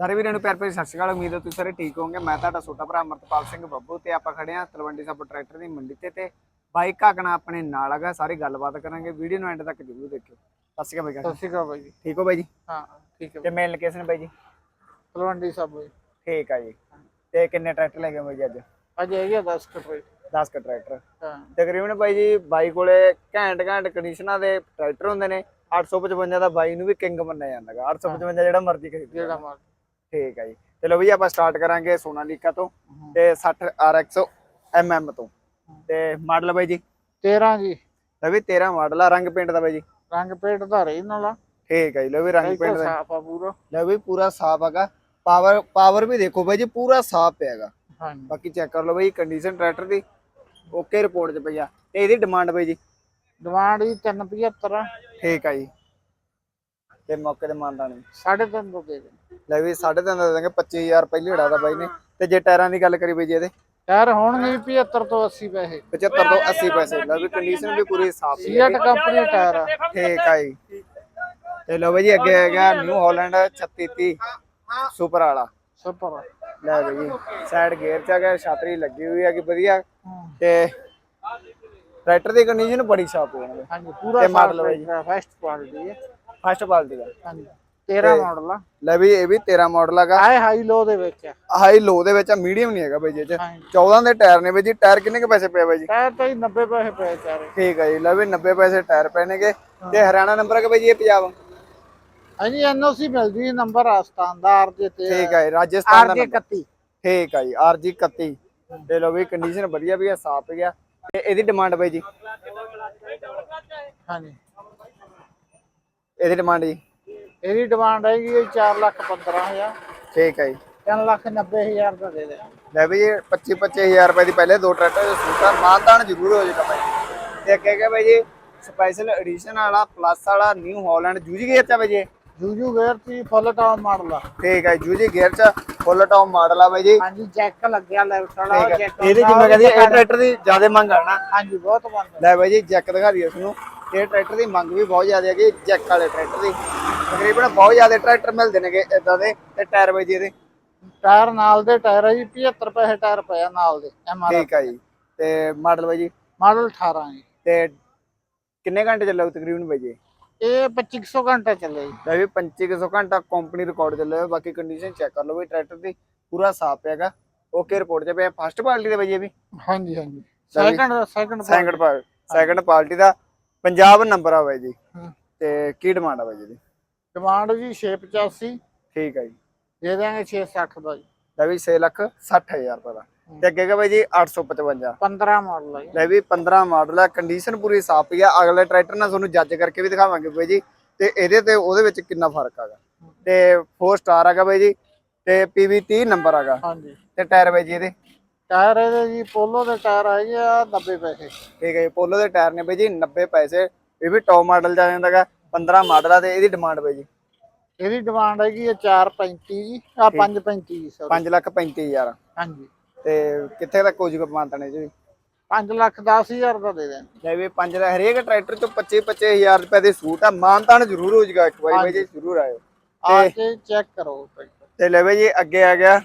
ਸਾਰੇ ਵੀਰਾਂ ਨੂੰ ਪਿਆਰ ਭਰੀ ਸਤਿ ਸ਼੍ਰੀ ਅਕਾਲ ਉਮੀਦ ਹੈ ਤੁਸੀਂ ਸਾਰੇ ਠੀਕ ਹੋਵੋਗੇ। ਮੈਂ ਤੁਹਾਡਾ ਛੋਟਾ ਭਰਾ ਅਮਰਤਪਾਲ ਸਿੰਘ ਬੱਬੂ ਤੇ ਆਪਾਂ ਖੜੇ ਹਾਂ ਤਲਵੰਡੀ ਸਾਬੋ ਟਰੈਕਟਰ ਦੀ ਮੰਡੀ ਤੇ ਤੇ ਬਾਈਕ ਕਾਕਣਾ ਆਪਣੇ ਨਾਲ ਹੈਗਾ ਸਾਰੀ ਗੱਲਬਾਤ ਕਰਾਂਗੇ। ਵੀਡੀਓ ਨੂੰ ਐਂਡ ਤੱਕ ਜ਼ਰੂਰ ਦੇਖਿਓ। ਸਤਿ ਸ਼੍ਰੀ ਅਕਾਲ ਬਾਈ ਸਤਿ। ਸ਼੍ਰੀ ਅਕਾਲ ਬਾਈ ਜੀ। ਠੀਕ ਹੋ ਬਾਈ ਜੀ? ਹਾਂ ਠੀਕ ਹੈ ਤੇ ਮੇਨ ਲੋਕੇਸ਼ਨ ਬਾਈ ਜੀ? ਤਲਵੰਡੀ ਸਾਹਿਬ ਬਾਈ ਠੀਕ ਆ ਜੀ। ਤੇ ਕਿੰਨੇ ਟਰੈਕਟਰ ਲੈ ਗਏ ਬਾਈ ਜੀ ਅੱਜ? ਅੱਜ ਹੈਗੇ 10 ਕੁ ਰੁਪਏ 10 ਕ ਟਰੈਕਟਰ। ਹਾਂ। ਤਕਰੀਬਨ ਬਾਈ ਜੀ ਬਾਈ ਕੋਲੇ ਘੈਂਟ ਘੈਂਟ ਕੰਡੀਸ਼ਨਾਂ ਦੇ ਟਰੈਕਟਰ ਹੁੰਦੇ ਨੇ। 855 ਦਾ ਬਾਈ ਨੂੰ ਵੀ ਕਿੰਗ ਮੰਨਿਆ ਜਾਂਦਾਗਾ 855 ਜਿਹੜਾ ਮਰਜ਼ੀ ਖਰੀਦ ਜਿਹੜਾ ਮਾਰ ਠੀਕ ਹੈ ਜੀ। ਚਲੋ ਵੀ ਆਪਾਂ ਸਟਾਰਟ ਕਰਾਂਗੇ ਸੋਨਾਲੀਕਾ ਤੋਂ ਤੇ 60 RX MM ਤੋਂ। ਤੇ ਮਾਡਲ ਬਾਈ ਜੀ? 13 ਜੀ। ਲੈ ਵੀ 13 ਮਾਡਲ ਆ ਰੰਗ ਪੇਂਟ ਦਾ ਬਾਈ ਜੀ। ਰੰਗ ਪੇਟ ਦਾ ਰਹੀ ਨਾਲਾ ਠੀਕ ਹੈ ਜੀ ਲੈ ਵੀ ਰੰਗ ਪੇਂਟ ਦਾ। ਸਾਫ਼ ਆ ਪੂਰਾ। ਲੈ ਵੀ ਪੂਰਾ ਸਾਫ਼ ਹੈਗਾ। ਪਾਵਰ ਪਾਵਰ ਵੀ ਦੇਖੋ ਬਾਈ ਜੀ ਪੂਰਾ ਸਾਫ਼ ਪਿਆਗਾ ਹਾਂਜੀ। ਬਾਕੀ ਚੈੱਕ ਕਰ ਲਓ ਬਾਈ ਕੰਡੀਸ਼ਨ ਟਰੈਕਟਰ ਦੀ। ਓਕੇ ਰਿਪੋਰਟ 'ਚ ਪਈ ਆ। ਤੇ ਇਹਦੀ ਡਿਮਾਂਡ ਬਾਈ ਜੀ? ਡਿਮਾਂਡ ਜੀ 375 ਆ। ਠੀਕ ਆ ਜੀ। ਤੇ ਮੌਕੇ ਤੇ ਮੰਨਦਾ ਨਹੀਂ। 3.5 ਤੋਂ ਦੇ ਦੇ ਲੈ ਵੀ 3.5 ਦਾ ਦੇ ਦਾਂਗੇ 25000 ਪਹਿਲੇ ਹੜਾ ਦਾ ਬਾਈ ਨੇ। ਤੇ ਜੇ ਟਾਇਰਾਂ ਦੀ ਗੱਲ ਕਰੀ ਬਾਈ ਜੀ ਇਹਦੇ। ਟਾਇਰ ਹੋਣਗੇ ਜੀ 75 ਤੋਂ 80 ਪੈਸੇ। 75 ਤੋਂ 80 ਪੈਸੇ ਲੈ ਵੀ ਕੰਡੀਸ਼ਨ ਵੀ ਪੂਰੀ ਸਾਫ਼ ਹੈ ਸੀਐਟ ਕੰਪਨੀ ਟਾਇਰ ਆ। ਠੀਕ ਆ ਜੀ। ਤੇ ਲਓ ਬਾਈ ਜੀ ਅੱਗੇ ਹੈਗਾ ਨਿਊ ਹਾਲੈਂਡ 3630 ਸੁਪਰ ਵਾਲਾ। ਸੁਪਰ ਲੈ ਬਾਈ ਜੀ ਸਾਈਡ ਗੇਅਰ ਚ ਹੈਗਾ ਛਤਰੀ ਲੱਗੀ ਹੋਈ ਹੈਗੀ ਵਧੀਆ। ਤੇ ਟਰੈਕਟਰ ਦੀ ਕੰਡੀਸ਼ਨ ਬੜੀ ਸਾਫ਼ ਹੈ ਇਹਨਾਂ ਹਾਂਜੀ ਪੂਰਾ ਤੇ model ਬਾਈ ਜੀ। ਫਸਟ ਕੁਆਲਿਟੀ ਹੈ ਫਸਟ ਕੁਆਲਿਟੀ ਦਾ। ਹਾਂਜੀ। 13 ਮਾਡਲ ਆ। ਲੈ ਵੀ ਇਹ ਵੀ 13 ਮਾਡਲ ਹੈਗਾ ਆਏ ਹਾਈ ਲੋ ਦੇ ਵਿੱਚ ਆ। ਹਾਈ ਲੋ ਦੇ ਵਿੱਚ ਮੀਡੀਅਮ ਨਹੀਂ ਹੈਗਾ ਬਾਈ ਜੀ ਇਹ ਚ। ਹਾਂਜੀ। 14 ਦੇ ਟਾਇਰ ਨੇ ਬਾਈ ਜੀ। ਟਾਇਰ ਕਿੰਨੇ ਕੁ ਪੈਸੇ ਪਏ ਬਾਈ ਜੀ? ਟਾਇਰ ਤਾਂ ਜੀ 90 ਪੈਸੇ ਪਏ ਚਾਰੇ। ਠੀਕ ਹੈ ਜੀ ਲੈ ਵੀ 90 ਪੈਸੇ ਟਾਇਰ ਪੈਣਗੇ ਤੇ ਹਰਿਆਣਾ ਨੰਬਰ ਹੈ ਬਾਈ ਜੀ ਇਹ ਪੰਜਾਬ? ਹਾਂਜੀ ਐਨਓਸੀ ਮਿਲਦੀ ਹੈ ਨੰਬਰ ਆਸਤਾਨ ਦਾ ਆਰ ਦੇ ਤੇ ਠੀਕ ਹੈ ਜੀ ਰਾਜਸਥਾਨ ਦਾ ਆਰ ਦੇ number। 31 ਠੀਕ ਹੈ ਜੀ ਆਰਜੀ 31 ਤੇ ਲੋ ਵੀ ਕੰਡੀਸ਼ਨ ਵਧੀਆ ਵੀ ਆ ਸਾਫ਼ ਗਿਆ ਤੇ ਇਹਦੀ ਡਿਮਾਂਡ ਬਾਈ ਜੀ? ਹਾਂਜੀ। ਇਹਦੀ ਡਿਮਾਂਡ ਜੀ? ਇਹਦੀ ਡਿਮਾਂਡ ਹੈਗੀ ਹੈ 4 ਲੱਖ 15000 ਠੀਕ ਹੈ ਜੀ। 3 ਲੱਖ 90000 ਦਾ ਦੇ ਦੇ ਲੈ ਵੀ ਇਹ 25 25000 ਰੁਪਏ ਦੀ ਪਹਿਲੇ ਦੋ ਟਰੈਕਟਰ ਸੂਟਾ ਮਾਨਦਾਨ ਜ਼ਰੂਰ ਹੋ ਜਾਏਗਾ ਬਾਈ ਤੇ ਅੱਗੇ ਹੈਗਾ ਬਾਈ ਜੀ ਸਪੈਸ਼ਲ ਐਡੀਸ਼ਨ ਵਾਲਾ ਪਲੱਸ ਵਾਲਾ ਨਿਊ ਹਾਲੈਂਡ ਜੂਜੀ ਗੇਅਰ ਚ ਬਾਈ ਜੀ? ਜੂਜੂ ਗੇਅਰ ਦੀ ਫੁੱਲ ਟਾਪ ਮਾਡਲ ਆ। ਠੀਕ ਹੈ ਜੂਜੀ ਗੇਅਰ ਚ ਫੁੱਲ ਟੌਪ ਮਾਡਲ ਆ ਬਾਈ ਜੀ। ਹਾਂਜੀ ਜੈਕ ਲੱਗਿਆ ਲੈਫਟ ਵਾਲਾ ਜੈਕ ਇਹਦੀ ਜਿਵੇਂ ਕਹਿੰਦੀ ਇਹ ਟਰੈਕਟਰ ਦੀ ਜ਼ਿਆਦਾ ਮੰਗ ਆ ਨਾ। ਹਾਂਜੀ ਬਹੁਤ ਮੰਗ ਲੈ ਬਾਈ ਜੀ ਜੈਕ ਦਿਖਾ ਦਈਏ ਤੁਹਾਨੂੰ ਇਹ ਟਰੈਕਟਰ ਦੀ ਮੰਗ ਵੀ ਬਹੁਤ ਜ਼ਿਆਦਾ ਹੈਗੀ ਜੈਕ ਵਾਲੇ ਟਰੈਕਟਰ ਦੀ। ਤਕਰੀਬਨ ਬਹੁਤ ਜ਼ਿਆਦਾ ਟਰੈਕਟਰ ਮਿਲਦੇ ਨੇਗੇ ਇਦਾਂ ਦੇ ਤੇ ਟਾਇਰ ਬਾਈ ਜੀ ਇਹਦੇ। ਟਾਇਰ ਨਾਲ ਦੇ ਟਾਇਰ ਆ ਜੀ 75 ਪੈਸੇ ਟਾਇਰ ਪਿਆ ਨਾਲ ਦੇ ਐਮਆਰ ਠੀਕ ਹੈ ਜੀ। ਤੇ ਮਾਡਲ ਬਾਈ ਜੀ? ਮਾਡਲ 18 ਜੀ। ਤੇ ਕਿੰਨੇ ਘੰਟੇ ਚੱਲੂ ਤਕਰੀਬਨ ਬਾਈ ਜੀ? ਇਹ 2500 ਘੰਟਾ ਚੱਲੇ ਜੀ। ਵੀ 2500 ਘੰਟਾ ਕੰਪਨੀ ਰਿਕਾਰਡ ਚੱਲਿਆ ਬਾਕੀ ਕੰਡੀਸ਼ਨ ਚੈੱਕ ਕਰ ਲਓ ਵੀ ਟਰੈਕਟਰ ਦੀ ਪੂਰਾ ਸਾਫ਼ ਹੈਗਾ। ਓਕੇ ਰਿਪੋਰਟ ਚ ਪਿਆ ਫਸਟ ਪਾਰਟੀ ਦੇ ਬਾਈ ਇਹ ਵੀ? ਹਾਂਜੀ ਹਾਂਜੀ। ਸੈਕੰਡ ਸੈਕੰਡ ਸੈਕੰਡ ਪਾਰਟੀ ਦਾ। ਪੰਜਾਬ ਨੰਬਰ ਆ ਬਾਈ ਜੀ। ਹਾਂ। ਤੇ ਕੀ ਡਿਮਾਂਡ ਆ ਬਾਈ ਜੀ ਦੀ ਡਿਮਾਂਡ ਜੀ 685 ਠੀਕ ਹੈ ਜੀ। ਦੇ ਦਾਂਗੇ 660 ਦਾ ਜੀ ਲੈ ਵੀ 6 ਲੱਖ 60000 ਰੁਪਏ ਦਾ। ਤੇ ਅੱਗੇ ਹੈਗਾ ਬਾਈ ਜੀ 855 15 ਮਾਡਲ ਆ ਜੀ। ਲੈ ਵੀ 15 ਮਾਡਲ ਹੈ ਕੰਡੀਸ਼ਨ ਪੂਰੀ ਸਾਫ਼ ਹੀ ਆ। ਅਗਲੇ ਟਰੈਕਟਰ ਨਾਲ ਤੁਹਾਨੂੰ ਜੱਜ ਕਰਕੇ ਵੀ ਦਿਖਾਵਾਂਗੇ ਬਾਈ ਜੀ। ਤੇ ਇਹਦੇ ਤੇ ਉਹਦੇ ਵਿੱਚ ਕਿੰਨਾ ਫ਼ਰਕ ਹੈਗਾ ਤੇ 4 ਸਟਾਰ ਹੈਗਾ ਬਾਈ ਜੀ। ਤੇ PV 30 ਨੰਬਰ ਹੈਗਾ ਹਾਂਜੀ। ਤੇ ਟਾਇਰ ਬਾਈ ਜੀ ਇਹਦੇ। ਟਾਇਰ ਇਹਦੇ ਜੀ ਪੋਲੋ ਦੇ ਟਾਇਰ ਹੈਗੇ ਆ 90 ਪੈਸੇ। ਠੀਕ ਹੈ ਜੀ ਪੋਲੋ ਦੇ ਟਾਇਰ ਨੇ ਬਾਈ ਜੀ 90 ਪੈਸੇ। ਇਹ ਵੀ ਟੌਪ ਮਾਡਲ ਜਾ ਜਾਂਦਾਗਾ 15 ਮਾਡਲ ਆ ਤੇ ਇਹਦੀ ਡਿਮਾਂਡ ਬਾਈ ਜੀ। ਇਹਦੀ ਡਿਮਾਂਡ ਹੈਗੀ ਹੈ 435 ਜੀ ਆ 535 ਜੀ ਸੌਰੀ 5 ਲੱਖ 35000 ਹਾਂਜੀ। ਤੇ ਕਿੱਥੇ ਤੱਕ ਹੋ ਜੂਗਾ ਮਾਨਤਣੇ ਜੀ? 5 ਲੱਖ 10000 ਦਾ ਦੇ ਦੇਣ ਲੈ ਵੀ 5 ਦਾ ਹਰੇਕ ਟਰੈਕਟਰ ਚੋਂ 25 25000 ਰੁਪਏ ਦੇ ਸੂਟ ਆ ਮਾਨਤਾਨ ਜ਼ਰੂਰ ਹੋ ਜਾਊਗਾ ਇੱਕ ਵਾਰੀ ਬਾਈ ਜੀ ਜ਼ਰੂਰ ਆਇਓ। ਆ ਕੇ ਚੈੱਕ ਕਰੋ ਤੇ ਲੈ ਬਾਈ ਜੀ ਅੱਗੇ ਆ ਗਿਆ।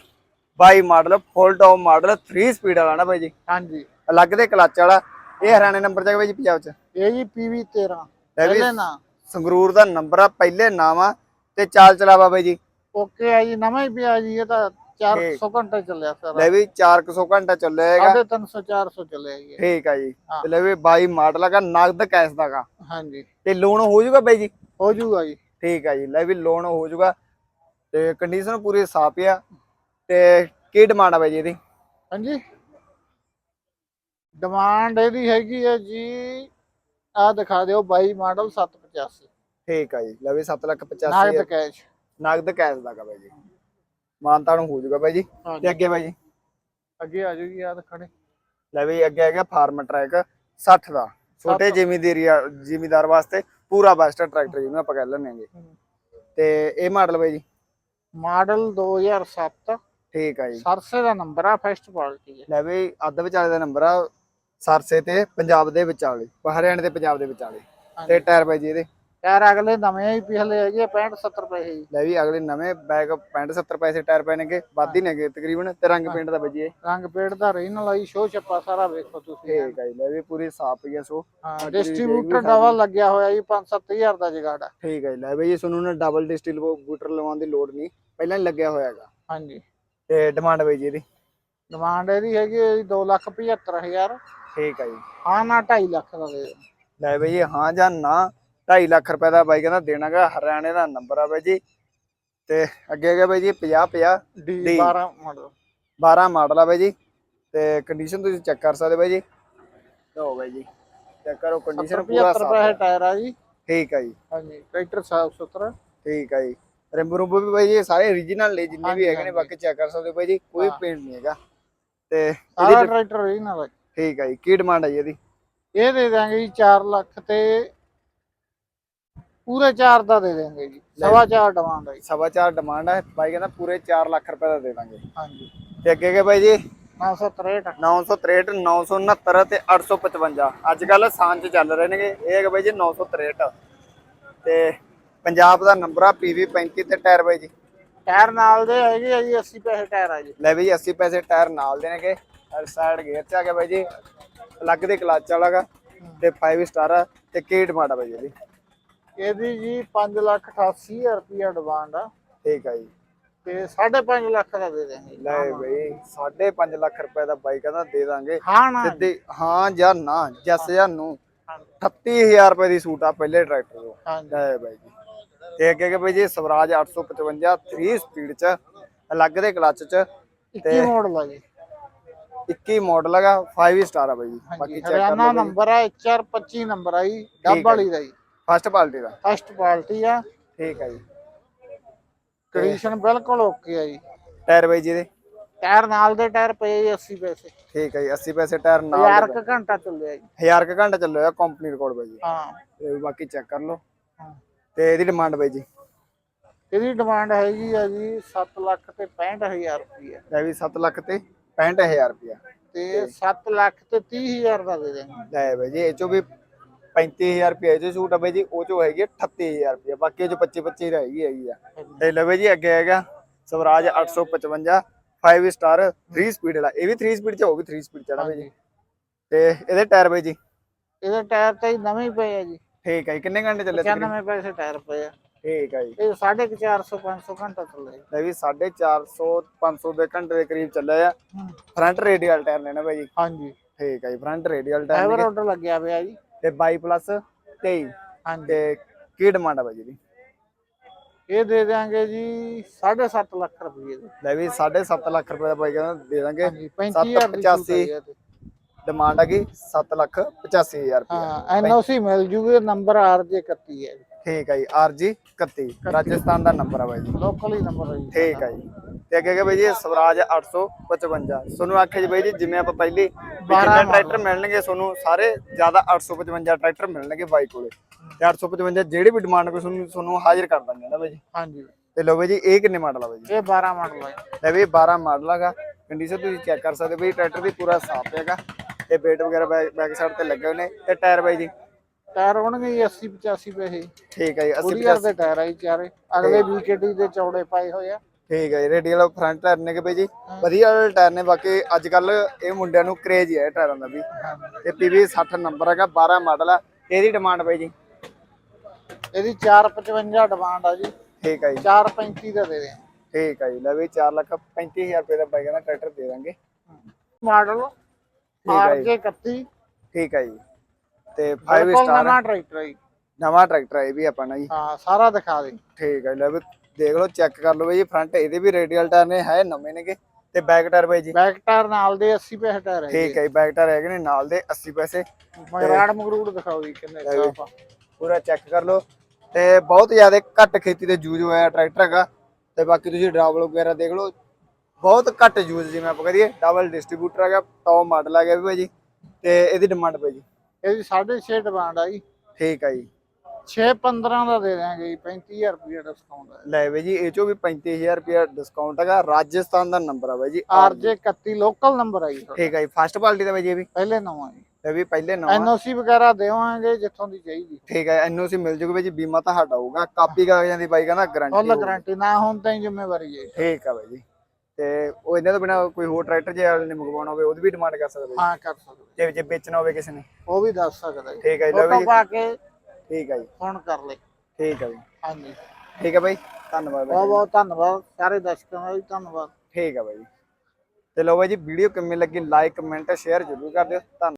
22 model full top model 3 speed ਵਾਲਾ ਨਾ ਬਾਈ ਜੀ। ਹਾਂਜੀ। ਅਲੱਗ ਦੇ ਕਲੱਚ ਵਾਲਾ। ਇਹ ਹਰਿਆਣੇ ਨੰਬਰ ਚ ਹੈ ਜੀ ਪੰਜਾਬ ਚ? ਇਹ ਜੀ PV 13 ਲੈ ਵੀ ਪਹਿਲੇ ਨਾ। ਸੰਗਰੂਰ ਦਾ ਨੰਬਰ ਆ ਪਹਿਲੇ ਨਾਮ ਆ ਤੇ ਚਾਲ ਚਲਾਵਾ ਬਾਈ ਜੀ। ਓਕੇ ਆ ਜੀ ਨਵਾਂ ਹੀ ਪਿਆ ਜੀ ਇਹ ਤਾਂ 400 ਘੰਟੇ ਚੱਲਿਆ ਸਰ। ਲੈ ਵੀ 400 ਘੰਟਾ ਚੱਲਿਆ ਹੈਗਾ। 350 400 ਚੱਲਿਆ ਜੀ। ਠੀਕ ਆ ਜੀ। ਤੇ ਲੈ ਵੀ 22 ਮਾਡਲ ਹੈਗਾ ਨਗਦ ਕੈਸ਼ ਦਾਗਾ ਹਾਂਜੀ। ਤੇ ਲੋਨ ਹੋ ਜਾਊਗਾ ਬਾਈ ਜੀ? ਹੋ ਜੂਗਾ ਜੀ। ਠੀਕ ਆ ਜੀ ਲੈ ਵੀ ਲੋਨ ਹੋ ਜਾਊਗਾ ਤੇ ਕੰਡੀਸ਼ਨ ਪੂਰੀ ਸਾਫ਼ ਆ। ਤੇ ਕੀ ਡਿਮਾਂਡ ਆ ਬਾਈ ਜੀ ਇਹਦੀ? ਹਾਂਜੀ। ਡਿਮਾਂਡ ਇਹਦੀ ਹੈਗੀ ਹੈ ਜੀ ਆ ਦਿਖਾ ਦਿਓ 22 ਮਾਡਲ 785 ਠੀਕ ਆ ਜੀ ਲੈ ਵੀ 7 ਲੱਖ 85 ਨਾਗਦ ਕੈਸ਼ ਨਗਦ ਕੈਸ਼ ਦਾਗਾ ਬਾਈ ਜੀ। ਮਾਨਤਾ ਨੂੰ ਹੋ ਜਾਊਗਾ ਬਾਈ ਜੀ। ਤੇ ਅੱਗੇ ਬਾਈ ਜੀ? ਅੱਗੇ ਆ ਜੂਗੀ ਯਾਦ ਖੜੇ ਲੈ ਵੀ ਅੱਗੇ ਹੈਗਾ ਫਾਰਮ ਟਰੈਕ 60 ਦਾ। ਛੋਟੇ ਜ਼ਿਮੀਦਾਰੀ ਜ਼ਿਮੀਦਾਰ ਵਾਸਤੇ ਪੂਰਾ ਬੈਸਟ ਟਰੈਕਟਰ ਜਿਹਨੂੰ ਆਪਾਂ ਕਹਿ ਲੈਂਦੇ ਹਾਂਗੇ। ਤੇ ਇਹ ਮਾਡਲ ਬਾਈ ਜੀ? ਮਾਡਲ 2007 ਠੀਕ ਆ ਜੀ। ਸਰਸੇ ਦਾ ਨੰਬਰ ਆ ਫਸਟ ਕੁਆਲਿਟੀ ਹੈ। ਲੈ ਵੀ ਅੱਧ ਵਿਚਾਲੇ ਦਾ ਨੰਬਰ ਆ ਸਰਸੇ ਤੇ ਪੰਜਾਬ ਦੇ ਵਿਚਾਲੇ ਹਰਿਆਣੇ ਤੇ ਪੰਜਾਬ ਦੇ ਵਿਚਾਲੇ। ਤੇ ਟਾਇਰ ਬਾਈ ਜੀ ਇਹਦੇ। ਟਾਇਰ ਅਗਲੇ ਨਵੇਂ ਹੀ ਪਿਛਲੇ ਹੈਗੇ ਆ 65 70 ਪੈਸੇ ਜੀ ਲੈ ਵੀ ਅਗਲੇ ਨਵੇਂ ਬੈਗ 65 70 ਪੈਸੇ ਟਾਇਰ ਪਏ ਨੇਗੇ ਵੱਧ ਹੀ ਨੇਗੇ ਤਕਰੀਬਨ ਤੇ ਰੰਗ ਪੇਂਟ ਦਾ ਵੱਜੀਏ ਰੰਗ ਪੇੜ ਦਾ ਰੀਨਲ ਆਈ ਸ਼ੋ ਛੱਪਾ ਸਾਰਾ ਵੇਖੋ ਤੁਸੀਂ। ਠੀਕ ਹੈ ਜੀ ਲੈ ਵੀ ਪੂਰੀ ਸਾਫ਼ ਪਈ ਆ ਸੋ। ਹਾਂ ਬਾਕੀ ਵੀ ਡਿਸਟ੍ਰੀਬਿਊਟਰ ਡਬਲ ਲੱਗਿਆ ਹੋਇਆ ਜੀ 5-7000 ਦਾ ਜਗਾੜ ਠੀਕ ਹੈ ਜੀ ਲੈ ਬਈ ਜੀ ਤੁਹਾਨੂੰ ਨਾ ਡਬਲ ਡਿਸਟਿਲ ਬੂਟਰ ਲਵਾਉਣ ਦੀ ਲੋੜ ਨਹੀਂ। ਪਹਿਲਾਂ ਹੀ ਲੱਗਿਆ ਹੋਇਆ ਹੈਗਾ। ਹਾਂਜੀ। ਤੇ ਡਿਮਾਂਡ ਬਈ ਜੀ ਇਹਦੀ? ਡਿਮਾਂਡ ਇਹਦੀ ਹੈਗੀ ਹੈ ਜੀ 275000 ਠੀਕ ਹੈ ਜੀ। ਹਾਂ ਨਾ 2.5 ਲੱਖ ਦਾ ਦੇ ਦਿਓ। ਲੈ ਬਈ ਜੀ ਹਾਂ ਜਾਂ ਨਾ 2.5 ਲੱਖ ਰੁਪਏ ਦਾ ਬਾਈ ਕਹਿੰਦਾ ਦੇਣਾਗਾ ਹਰਿਆਣੇ ਦਾ ਨੰਬਰ ਆ ਬਾਈ ਜੀ। ਤੇ ਅੱਗੇ ਹੈਗਾ ਬਾਈ ਜੀ 50 50 ਡੀ ਡੀ। 12 ਮਾਡਲ 12 ਮਾਡਲ ਆ ਬਾਈ ਜੀ। ਤੇ ਕੰਡੀਸ਼ਨ ਤੁਸੀਂ ਚੈੱਕ ਕਰ ਸਕਦੇ ਬਾਈ ਜੀ। ਲਓ ਬਾਈ ਜੀ ਚੈੱਕ ਕਰੋ ਕੰਡੀਸ਼ਨ ਪੂਰਾ 75 ਸਾਫ਼ ਰੁਪਏ ਹੈ ਟਾਇਰ ਆ ਜੀ। ਠੀਕ ਹੈ ਜੀ। ਹਾਂਜੀ ਟਰੈਕਟਰ ਸਾਫ਼ ਸੁਥਰਾ। ਠੀਕ ਹੈ ਜੀ। ਰਿੰਬੂ ਰੁੰਬੂ ਵੀ ਬਾਈ ਜੀ ਸਾਰੇ origignal ਨੇ ਜਿੰਨੇ ਵੀ ਹੈਗੇ ਨੇ। ਬਾਕੀ ਚੈੱਕ ਕਰ ਸਕਦੇ ਹੋ ਬਾਈ ਜੀ ਕੋਈ ਹਾਂ। ਪੇਂਟ ਨਹੀਂ ਹੈਗਾ। ਤੇ ਸਾਰਾ ਟਰੈਕਟਰ ਰੀਨਲ ਆ ਠੀਕ ਹੈ ਜੀ ਕੀ ਡਿਮਾਂਡ ਹੈ ਜੀ ਇਹਦੀ? ਇਹ ਦੇ ਦਾਂਗੇ ਜੀ 4 ਲੱਖ ਤੇ ਪੂਰੇ 4 ਦਾ ਦੇ ਦੇਂਗੇ ਜੀ ਸਵਾ 4 ਡਿਮਾਂਡ ਹੈ ਸਵਾ ਚਾਰ ਡਿਮਾਂਡ ਹੈ ਬਾਈ ਕਹਿੰਦਾ ਪੂਰੇ 4 ਲੱਖ ਰੁਪਏ ਦਾ ਦੇ ਦਾਂਗੇ। ਹਾਂਜੀ। ਤੇ ਅੱਗੇ ਹੈਗੇ ਬਾਈ ਜੀ? 963 963 969 ਤੇ 855 ਅੱਜ ਕੱਲ ਸਾਂਝ ਚੱਲ ਰਹੇ ਨੇਗੇ। ਇਹ ਹੈਗਾ ਬਾਈ ਜੀ 963 ਤੇ ਪੰਜਾਬ ਦਾ ਨੰਬਰ ਆ PV 35 ਤੇ ਟਾਇਰ ਬਾਈ ਜੀ। ਟਾਇਰ ਨਾਲ ਦੇ ਹੈਗੇ ਆ ਜੀ 80 ਪੈਸੇ ਟਾਇਰ ਆ ਜੀ। ਲੈ ਬਈ 80 ਪੈਸੇ ਟਾਇਰ ਨਾਲ ਦੇ ਨੇਗੇ ਸਾਈਡ ਗੇਅਰ ਚ ਆ ਗਿਆ ਬਾਈ ਜੀ। ਅਲੱਗ ਦੇ ਕਲਚ ਵਾਲਾਗਾ ਤੇ 5 ਸਟਾਰ ਆ ਤੇ ਕੀ ਡਿਮਾਂਡ ਆ ਬਾਈ ਜੀ। ਇਹਦੀ ਜੀ 5 ਲੱਖ 88000 ਰੁਪਇਆ ਡਿਮਾਂਡ ਆ। ਠੀਕ ਆ ਜੀ। ਤੇ 5.5 ਲੱਖ ਦਾ ਦੇ ਦੇਂਗੇ ਲੈ ਬਈ 5.5 ਲੱਖ ਰੁਪਏ ਦਾ ਬਾਈ ਕਹਿੰਦਾ ਦੇ ਦਾਂਗੇ। ਸਿੱਧੀ ਹਾਂ ਜਾਂ ਨਾ ਜੱਸ ਜਾਂ ਨੂੰ। ਹਾਂਜੀ 38000 ਰੁਪਏ ਦੀ ਸੂਟ ਆ ਪਹਿਲੇ ਟਰੈਕਟਰ ਤੋਂ। ਲੈ ਬਾਈ ਜੀ। ਤੇ ਅੱਗੇ ਅੱਗੇ ਬਾਈ ਜੀ ਸਵਰਾਜ 855 3 ਸਪੀਡ ਚ ਅਲੱਗ ਦੇ ਕਲਚ ਚ 21 ਮਾਡਲ ਆ ਜੀ। 21 ਮਾਡਲ ਹੈਗਾ 5 ਸਟਾਰ ਆ ਬਾਈ ਜੀ। ਬਾਕੀ ਚੈੱਕ ਕਰ ਲਓ ਨੰਬਰ ਆ HR 25 ਨੰਬਰ ਆ ਜੀ ਡੱਬ ਵਾਲੀ ਦਾ ਜੀ। ਫਸਟ ਪਾਲਟੀ ਦਾ। ਫਸਟ ਕੁਆਲਿਟੀ ਆ। ਠੀਕ ਆ ਜੀ। ਕੰਡੀਸ਼ਨ ਬਿਲਕੁਲ ਓਕੇ ਆ ਜੀ। ਟਾਇਰ ਬਾਈ ਜੀ ਦੇ ਟਾਇਰ ਨਾਲ ਦੇ ਟਾਇਰ ਪਏ ਜੀ 80 ਪੈਸੇ। ਠੀਕ ਹੈ ਜੀ 80 ਪੈਸੇ ਟਾਇਰ ਨਾਲ ਹਜ਼ਾਰ ਕੁ ਘੰਟਾ ਚੱਲਿਆ ਜੀ। ਹਜ਼ਾਰ ਕੁ ਘੰਟਾ ਚੱਲਿਆ ਕੰਪਨੀ ਰਿਕਾਰਡ ਬਾਈ ਜੀ। ਹਾਂ। ਤੇ ਬਾਕੀ ਚੈੱਕ ਕਰ ਲਓ। ਹਾਂ। ਤੇ ਇਹਦੀ ਡਿਮਾਂਡ ਬਾਈ ਜੀ? ਇਹਦੀ ਡਿਮਾਂਡ ਹੈਗੀ ਆ ਜੀ 7 ਲੱਖ ਤੇ 65000 ਰੁਪਇਆ ਲੈ ਵੀ 7 ਲੱਖ ਤੇ 65000 ਰੁਪਇਆ ਤੇ 7 ਲੱਖ ਤੇ 30000 ਦਾ ਦੇ ਦੇਂਗੇ ਲੈ ਬਾਈ ਜੀ ਇਹ ਚੋਂ ਵੀ 35000 ਰੁਪਏ ਚ ਛੂਟ ਆ ਬਾਈ ਜੀ ਉਹ ਚੋਂ ਹੈਗੀ ਆ 38000 ਰੁਪਏ ਬਾਕੀ ਚੋਂ 25 25 ਰਹੇਗੀ ਹੈਗੀ ਆ। ਤੇ ਲੈ ਬਾਈ ਜੀ ਅੱਗੇ ਹੈਗਾ ਸਵਰਾਜ 855 5 ਸਟਾਰ 3 ਸਪੀਡ ਵਾਲਾ। ਇਹ ਵੀ 3 ਸਪੀਡ ਚ ਵੀ 3 ਸਪੀਡ ਚ ਆ ਨਾ ਬਾਈ ਜੀ। ਤੇ ਇਹਦੇ ਟਾਇਰ ਬਾਈ ਜੀ? ਇਹਦੇ ਟਾਇਰ ਤਾਂ ਜੀ ਨਵੇਂ ਹੀ ਪਏ ਆ ਜੀ। ਠੀਕ ਹੈ ਜੀ ਕਿੰਨੇ ਘੰਟੇ ਚੱਲੇ ਤਕਰੀਬਨ 95 ਪੈਸੇ ਟਾਇਰ ਪਏ ਆ। ਠੀਕ ਹੈ ਜੀ। ਇਹ 450 500 ਘੰਟਾ ਚੱਲਿਆ ਜੀ ਲੈ ਵੀ 450 500 ਦੇ ਘੰਟੇ ਦੇ ਕਰੀਬ ਚੱਲਿਆ ਆ। ਫਰੰਟ ਰੇਡੀਅਲ ਟਾਇਰ ਨੇ ਨਾ ਬਾਈ ਜੀ। ਹਾਂਜੀ। ਠੀਕ ਹੈ ਜੀ ਫਰੰਟ ਰੇਡੀਅਲ ਟਾਇਰ ਨੇ। ਆਰਡਰ ਲੱਗਿਆ ਪਿਆ ਜੀ। ਤੇ 22 ਪਲੱਸ 23 ਹਾਂਜੀ। ਤੇ ਕੀ ਡਿਮਾਂਡ ਆ ਬਾਈ ਜੀ ਦੀ? ਇਹ ਦੇ ਦਿਆਂਗੇ ਜੀ 7.5 ਲੱਖ ਰੁਪਏ ਦੇ। ਲੈ ਵੀ 7.5 ਲੱਖ ਰੁਪਏ ਦਾ ਬਾਈ ਕਹਿੰਦਾ ਦੇ ਦਾਂਗੇ ਹਾਂਜੀ 35000 ਦੀ ਛੂਟ ਹੈ ਇਹਦੇ। ਡਿਮਾਂਡ ਹੈਗੀ 7 ਲੱਖ 85000 ਰੁਪਏ ਹਾਂ ਐਨਓਸੀ ਮਿਲ ਜੂਗੇ ਨੰਬਰ ਆਰਜੇ 31 ਹੈ ਠੀਕ ਹੈ ਜੀ ਆਰਜੀ 31 ਰਾਜਸਥਾਨ ਦਾ ਨੰਬਰ ਆ ਬਾਈ ਜੀ। ਲੋਕਲ ਹੀ ਨੰਬਰ ਹੈ ਜੀ। ਠੀਕ ਹੈ ਜੀ। ਤੇ ਅੱਗੇ ਅੱਗੇ ਬਾਈ ਜੀ ਸਵਰਾਜ 855 ਤੁਹਾਨੂੰ ਆਖਿਆ ਜੀ ਬਾਈ ਜੀ ਜਿਵੇਂ ਆਪਾਂ ਪਹਿਲੇ ਵੀ ਜਿੰਨੇ ਟਰੈਕਟਰ ਮਿਲਣਗੇ ਤੁਹਾਨੂੰ ਸਾਰੇ ਜ਼ਿਆਦਾ 855 ਟਰੈਕਟਰ ਮਿਲਣਗੇ ਬਾਈ ਕੋਲੇ। ਤੇ 855 ਜਿਹੜੀ ਵੀ ਡਿਮਾਂਡ ਕੋਈ ਤੁਹਾਨੂੰ ਤੁਹਾਨੂੰ ਹਾਜ਼ਰ ਕਰ ਦਾਂਗੇ ਨਾ ਬਾਈ ਜੀ। ਹਾਂਜੀ। ਤੇ ਲੋ ਬਾਈ ਜੀ ਇਹ ਕਿੰਨੇ ਮਾਡਲ ਆ ਬਾਈ ਜੀ? ਇਹ 12 ਮਾਡਲ ਹੈ ਲੈ ਵੀ 12 ਮਾਡਲ ਹੈਗਾ। ਕੰਡੀਸ਼ਨ ਤੁਸੀਂ ਚੈੱਕ ਕਰ ਸਕਦੇ ਬਈ ਟਰੈਕਟਰ ਦੀ ਪੂਰਾ ਸਾਫ਼ ਹੈਗਾ। ਤੇ ਬੇਟ ਵਗੈਰਾ ਬੈਕ ਸਾਈਡ ਤੇ ਲੱਗੇ ਹੋਏ ਨੇ। ਤੇ ਟਾਇਰ ਬਾਈ ਜੀ? ਟਾਇਰ ਹੋਣਗੇ ਜੀ 80 85 ਪੈਸੇ। ਠੀਕ ਹੈ ਜੀ 80 ਕੁਰੀਅਰ ਦੇ ਟਾਇਰ ਆ ਜੀ ਚਾਰੇ। ਅਗਲੇ ਵੀਕੇਟੀ ਦੇ ਚੌੜੇ ਪਾਏ ਹੋਏ ਆ। ਠੀਕ ਹੈ ਜੀ ਰੇਡੀਅਲ ਫਰੰਟ ਟਾਇਰ ਨੇ ਕਿ ਬਾਈ ਜੀ? ਵਧੀਆ ਟਾਇਰ ਨੇ ਬਾਕੀ ਅੱਜ ਕੱਲ ਇਹ ਮੁੰਡਿਆਂ ਨੂੰ ਕਰੇਜ ਹੈ ਟਾਇਰਾਂ ਦਾ ਵੀ। ਤੇ PV 60 ਨੰਬਰ ਹੈਗਾ 12 ਮਾਡਲ ਆ। ਇਹਦੀ ਡਿਮਾਂਡ ਬਾਈ ਜੀ? ਇਹਦੀ 455 ਡਿਮਾਂਡ ਆ ਜੀ। ਠੀਕ ਹੈ ਜੀ। 435 ਦਾ ਦੇ ਦੇ ਠੀਕ ਹੈ ਜੀ ਲੈ ਵੀ 4 ਲੱਖ 35000 ਰੁਪਏ ਦਾ ਬਾਈ ਕਹਿੰਦਾ ਟਰੈਕਟਰ ਦੇ ਦਾਂਗੇ। ਮਾਡਲ ਆਰਜੇ 31 ਠੀਕ ਹੈ ਜੀ। ਤੇ 5 ਬਿਲਕੁਲ ਸਟਾਰ ਨਵਾਂ ਟਰੈਕਟਰ ਹੈ ਜੀ। ਨਵਾਂ ਟਰੈਕਟਰ ਹੈ ਇਹ ਵੀ ਆਪਣਾ ਜੀ। ਹਾਂ ਸਾਰਾ ਦਿਖਾ ਦੇ। ਠੀਕ ਹੈ ਲੈ ਵੀ ਦੇਖ ਲਓ ਚੈੱਕ ਕਰ ਲਓ ਬਈ ਫਰੰਟ ਇਹਦੇ ਵੀ ਰੇਡੀਅਲ ਟਾਇਰ ਨੇ ਹੈ ਨਵੇਂ ਨੇਗੇ। ਤੇ ਬੈਕ ਟਾਇਰ ਬਾਈ ਜੀ। ਬੈਕ ਟਾਇਰ ਨਾਲ ਦੇ 80 ਪੈਸੇ ਟਾਇਰ ਹੈ ਠੀਕ ਹੈ ਜੀ ਬੈਕ ਟਾਇਰ ਹੈਗੇ ਨੇ ਨਾਲ ਦੇ 80 ਪੈਸੇ। ਮਗਰਾੜ ਮਗਰੂੜ ਦਿਖਾਓ ਜੀ ਕਿੰਨੇ ਸਾਫ਼ ਆ। ਪੂਰਾ ਚੈੱਕ ਕਰ ਲਓ। ਤੇ ਬਹੁਤ ਜ਼ਿਆਦਾ ਘੱਟ ਖੇਤੀ ਤੇ ਯੂਜ਼ ਹੋਇਆ ਟਰੈਕਟਰ ਹੈਗਾ। ਤੇ ਬਾਕੀ ਤੁਸੀਂ ਡਰਾਵਲ ਵਗੈਰਾ ਦੇਖ ਲਓ ਬਹੁਤ ਘੱਟ ਯੂਜ਼ ਜਿਵੇਂ ਆਪਾਂ ਕਰੀਏ। ਡਬਲ ਡਿਸਟ੍ਰੀਬਿਊਟਰ ਹੈਗਾ ਟੌਪ ਮਾਡਲ ਹੈਗਾ ਵੀ ਭਾਈ ਜੀ ਤੇ ਇਹਦੀ ਡਿਮਾਂਡ ਭਾਈ ਜੀ ਇਹਦੀ 6.5 ਡਿਮਾਂਡ ਆ ਜੀ। ਠੀਕ ਹੈ ਜੀ। 6.15 ਦਾ ਦੇ ਦਿਆਂਗੇ ਜੀ 35000 ਰੁਪਏ ਡਿਸਕਾਊਂਟ ਹੈ ਲੈ ਬਈ ਜੀ ਇਹ ਚੋਂ ਵੀ 35000 ਰੁਪਇਆ ਡਿਸਕਾਊਂਟ ਹੈਗਾ। ਰਾਜਸਥਾਨ ਦਾ ਨੰਬਰ ਆ ਬਾਈ ਜੀ ਆਰਜੇ 31 ਲੋਕਲ ਨੰਬਰ ਆ ਜੀ। ਠੀਕ ਹੈ ਜੀ। ਫਸਟ ਪਾਰਟੀ ਦਾ ਬਾਈ ਜੀ ਇਹ ਵੀ। ਪਹਿਲੇ ਨਵਾਂ ਜੀ। ਤੇ ਵੀ ਪਹਿਲੇ ਨਵਾਂ। ਐਨਓਸੀ ਵਗੈਰਾ ਦੇਵਾਂਗੇ ਜਿੱਥੋਂ ਦੀ ਚਾਹੀਦੀ। ਠੀਕ ਹੈ ਐਨਓਸੀ ਮਿਲ ਜੂਗੀ ਬਾਈ ਜੀ ਬੀਮਾ ਤੁਹਾਡਾ ਹੋਊਗਾ। ਕਾਪੀ ਕਾਗਜ਼ਾਂ ਦੀ ਬਾਈ ਕਹਿੰਦਾ ਗਾਰੰਟੀ ਫੁੱਲ ਗਾਰੰਟੀ ਨਾ ਹੋਣ ਤਾਂ ਹੀ ਜ਼ਿੰਮੇਵਾਰੀ ਹੈ। ਠੀਕ ਆ ਬਾਈ ਜੀ ਤੇ ਉਹ ਇਹਨਾਂ ਤੋਂ ਬਿਨਾ ਕੋਈ ਹੋਰ ਟਰੈਕਟਰ ਜੇ ਵਾਲੇ ਨੇ ਮੰਗਵਾਉਣਾ ਹੋਵੇ ਉਹਦੀ ਵੀ ਡਿਮਾਂਡ ਕਰ ਸਕਦੇ ਹਾਂ ਕਰ ਸਕਦੇ। ਜੇ ਜੇ ਵੇਚਣਾ ਹੋਵੇ ਕਿਸੇ ਨੇ। ਉਹ ਵੀ ਦੱਸ ਸਕਦਾ ਜੀ। ਠੀਕ ਹੈ ਜੀ ਫੋਟੋ ਪਾ ਕੇ ਠੀਕ ਹੈ ਜੀ। ਫੋਨ ਕਰ ਲੈ। ਠੀਕ ਹੈ ਜੀ। ਹਾਂਜੀ। ਠੀਕ ਹੈ ਬਾਈ ਧੰਨਵਾਦ ਬਹੁਤ। ਬਹੁਤ ਧੰਨਵਾਦ ਸਾਰੇ ਦਰਸ਼ਕਾਂ ਦਾ ਵੀ ਧੰਨਵਾਦ। ਠੀਕ ਹੈ ਬਾਈ। ਤੇ ਲਓ ਬਾਈ ਜੀ ਵੀਡੀਓ ਕਿਵੇਂ ਲੱਗੀ ਲਾਈਕ ਕਮੈਂਟ ਸ਼ੇਅਰ ਜ਼ਰੂਰ ਕਰ ਦਿਓ। ਧੰਨਵਾਦ